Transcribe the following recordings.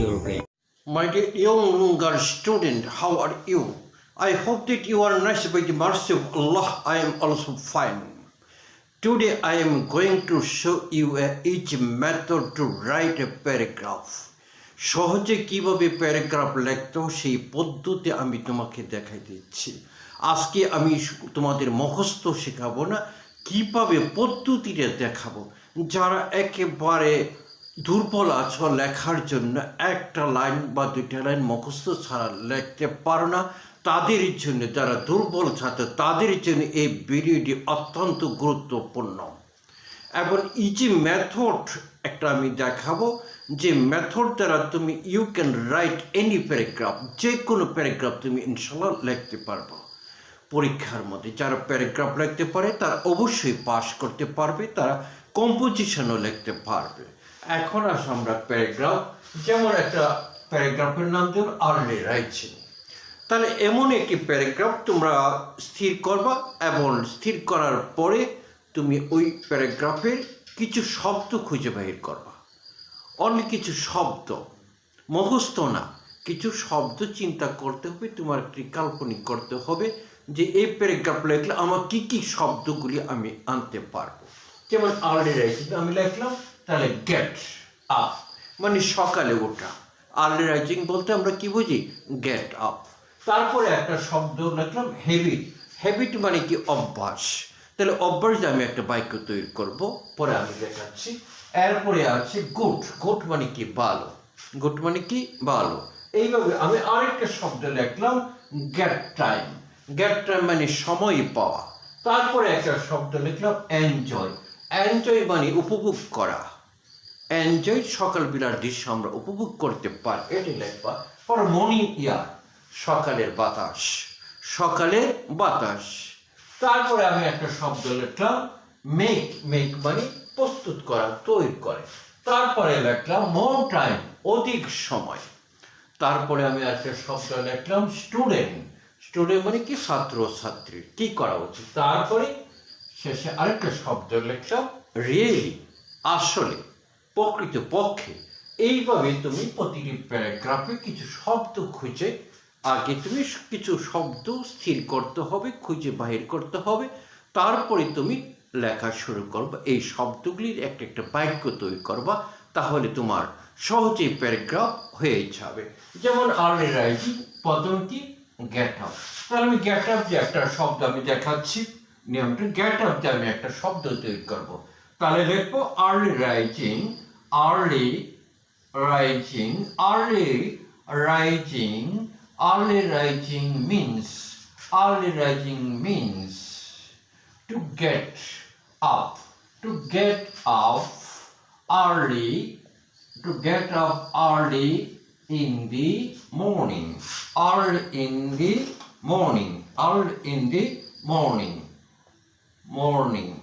My dear younger student, how are you? I hope that you are nice by the mercy of Allah. I am also fine. Today I am going to show you a each method to write a paragraph. সহজে কীভাবে paragraph লিখতে হয় সেই পদ্ধতি আমি তোমাকে দেখাই দিচ্ছি আজকে আমি তোমাদের মুখস্থ শেখাবো না কীভাবে পদ্ধতিটা দেখাবো যারা একেবারে দুর্বল আছো লেখার জন্য একটা লাইন বা দুইটা লাইন মুখস্থ ছাড়া লিখতে পারো না। তাদের জন্য, যারা দুর্বল ছাত্র, তাদের জন্য এই ভিডিওটি অত্যন্ত গুরুত্বপূর্ণ। এবং ইজি মেথড একটা আমি দেখাবো, যে মেথড দ্বারা তুমি you can write any paragraph যে কোনো প্যারাগ্রাফ তুমি ইনশাল্লাহ লিখতে পারব। পরীক্ষার মধ্যে যারা প্যারাগ্রাফ লিখতে পারে, তারা অবশ্যই পাস করতে পারবে, তারা কম্পোজিশনও লিখতে পারবে। এখন আসো আমরা প্যারাগ্রাফ। যেমন একটা প্যারাগ্রাফের নাম দিল আর্লি রাইটিং তাহলে এমন একটি প্যারাগ্রাফ তোমরা স্থির করবা এবং স্থির করার পরে তুমি ওই প্যারাগ্রাফের কিছু শব্দ খুঁজে বাহির করবা। অনেক কিছু শব্দ, মুখস্থ না, কিছু শব্দ চিন্তা করতে হবে, তোমার একটি কাল্পনিক করতে হবে যে এই প্যারাগ্রাফ লিখলে আমার কি কি শব্দগুলি আমি আনতে পারব। যেমন আর্লি রাইটিং, আমি লিখলাম তাহলে গেট আপ মানে সকালে ওঠা। আর্লি রাইজিং বলতে আমরা কি বুঝি? গেট আপ তারপরে একটা শব্দ লিখলাম হেবিট হেবিট মানে কি? অভ্যাস। তাহলে অভ্যাস দিয়ে আমি একটা বাক্য তৈরি করব, পরে আমি দেখাচ্ছি। এরপরে আছে গুড গুড মানে কি? ভালো গুড মানে কি? ভালো এইভাবে আমি আরেকটা শব্দ লিখলাম গেট টাইম গেট টাইম মানে সময় পাওয়া। তারপরে একটা শব্দ লিখলাম এনজয় এনজয় মানে উপভোগ করা। এনজয় সকালবেলার দৃশ্য আমরা উপভোগ করতে পারি এটি লিখবা পর মর্নিং ইয়ার সকালের বাতাস সকালের বাতাস। তারপরে আমি একটা শব্দ লিখলাম মেক মেক মানে প্রস্তুত করা, তৈরি করে। তারপরে লিখলাম মোর টাইম অধিক সময়। তারপরে আমি একটা শব্দ লিখলাম স্টুডেন্ট স্টুডেন্ট মানে কি? ছাত্র ছাত্রী। কি করা উচিত? তারপরে শেষে আরেকটা শব্দ লিখলাম রিয়েলি আসলে। প্রকৃত পক্ষে এইভাবে তুমি প্রতিটি প্যারাগ্রাফে কিছু শব্দ খুঁজে, আগে তুমি কিছু শব্দ স্থির করতে হবে, খুঁজে বাহির করতে হবে, তারপরে তুমি লেখা শুরু করবে, এই শব্দগুলির একটা একটা বাক্য তৈরি করবা, তাহলে তোমার সহজেই প্যারাগ্রাফ হয়ে যাবে। যেমন আর্লি রাইজিং প্রথম গেট আপ। তাহলে আমি গেট আপ যে একটা শব্দ আমি দেখাচ্ছি নিয়মটা গেট আপ যে আমি একটা শব্দ তৈরি করব। তাহলে লিখব early writing early writing. Early writing, early writing means, early writing means to get up, to get up early, to get up early in the morning, early in the morning, early in the morning, morning.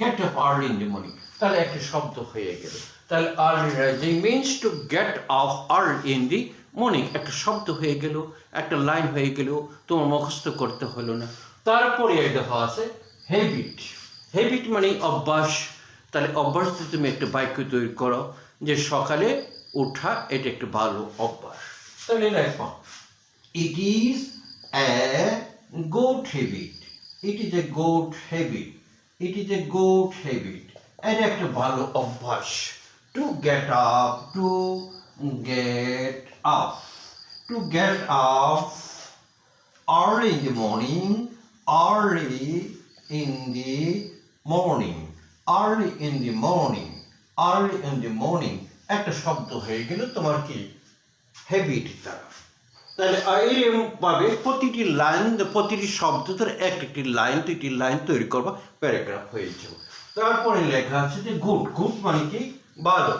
Get up early in the morning. তাহলে একটা শব্দ হয়ে গেল। তাহলে early rising means to get up early in the morning একটা শব্দ হয়ে গেল, একটা লাইন হয়ে গেল, তোমার মুখস্থ করতে হলো না। তারপরে দেখা আছে হ্যাবিট হ্যাবিট মানে অভ্যাস। তাহলে অভ্যাস তুমি একটা বাক্য তৈরি করো, যে সকালে ওঠা এটা একটা ভালো অভ্যাস। তাহলে লেখো it is a good habit it is a good habit it is a good habit এটা একটা ভালো অভ্যাস to get up to get up to get up early in the morning early in the morning early in the morning early in the morning একটা শব্দ হয়ে গেল তোমার কি হ্যাবিট দ্বারা তাহলে এইরকম ভাবে প্রতিটি লাইন, প্রতিটি শব্দ ধরে এক একটি লাইন, দুইটি লাইন তৈরি করবা, প্যারাগ্রাফ হয়ে যাবে। তারপরে লেখা আছে যে গুড গুড মানে কি? ভালো।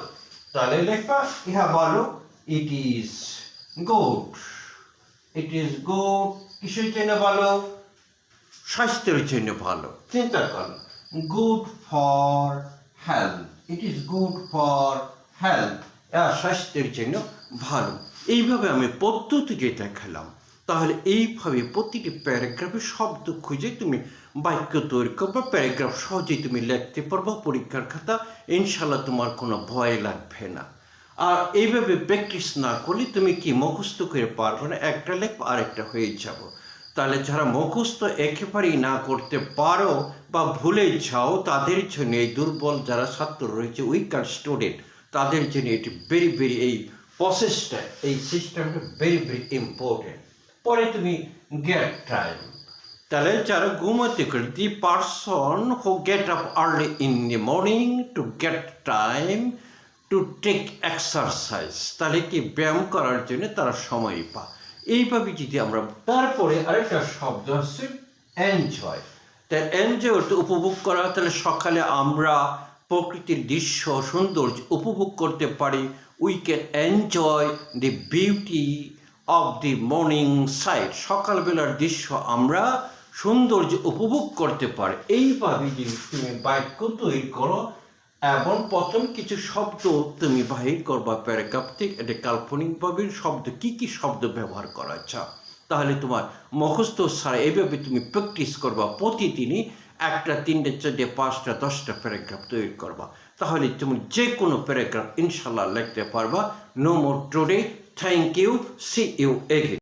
তাহলে লেখবা, ইহা ভালো it is good it is good কিসের জন্য ভালো? স্বাস্থ্যের জন্য ভালো। চিন্তা করো। Good for health it is good for health স্বাস্থ্যের জন্য ভালো। এইভাবে আমি পদ্ধতিকে দেখালাম, তাহলে এইভাবে প্রতিটি প্যারাগ্রাফে শব্দ খুঁজে তুমি বাক্য তৈরি করবা প্যারাগ্রাফ সহজেই তুমি লিখতে পারবা, পরীক্ষার খাতা ইনশাল্লাহ তোমার কোনো ভয় লাগবে না। আর এইভাবে প্র্যাকটিস না করলে তুমি কি মুখস্থ করে পারবে না, একটা লেখ আরেকটা হয়ে যাব। তাহলে যারা মুখস্থ একেবারেই না করতে পারো বা ভুলে যাও, তাদের জন্য এই দুর্বল যারা ছাত্র রয়েছে উইকার স্টুডেন্ট তাদের জন্য এটি ভেরি ভেরি এই প্রসেসটা এই সিস্টেমটা ভেরি ভেরি ইম্পর্টেন্ট পরে তুমি গেট টাইম তাহলে যারা ঘুমাতে করে the person who get up early in the morning to get time to take exercise তাহলে কি ব্যায়াম করার জন্য তারা সময় পায়। এইভাবে যদি আমরা, তারপরে আরেকটা শব্দ আছে এনজয় তাই এনজয় উপভোগ করা, তাহলে সকালে আমরা প্রকৃতির দৃশ্য সৌন্দর্য উপভোগ করতে পারি। We can enjoy the beauty of the morning side সকালবেলার দৃশ্য আমরা সৌন্দর্য উপভোগ করতে পারি। এইভাবে যদি তুমি বাক্য তৈরি করো, এবং প্রথম কিছু শব্দ তুমি বাহির করবা প্যারাগ্রাফ এটা কাল্পনিকভাবে শব্দ কি কি শব্দ ব্যবহার করা চাও তাহলে তোমার মুখস্থ ছাড়া এইভাবে তুমি প্র্যাকটিস করবা প্রতিদিনই। একটা, তিনটে, চারটে, পাঁচটা, দশটা প্যারাগ্রাফ তৈরি করবা। তাহলে তুমি যে কোনো প্যারাগ্রাফ ইনশাল্লাহ লিখতে পারবা। No more today thank you see you again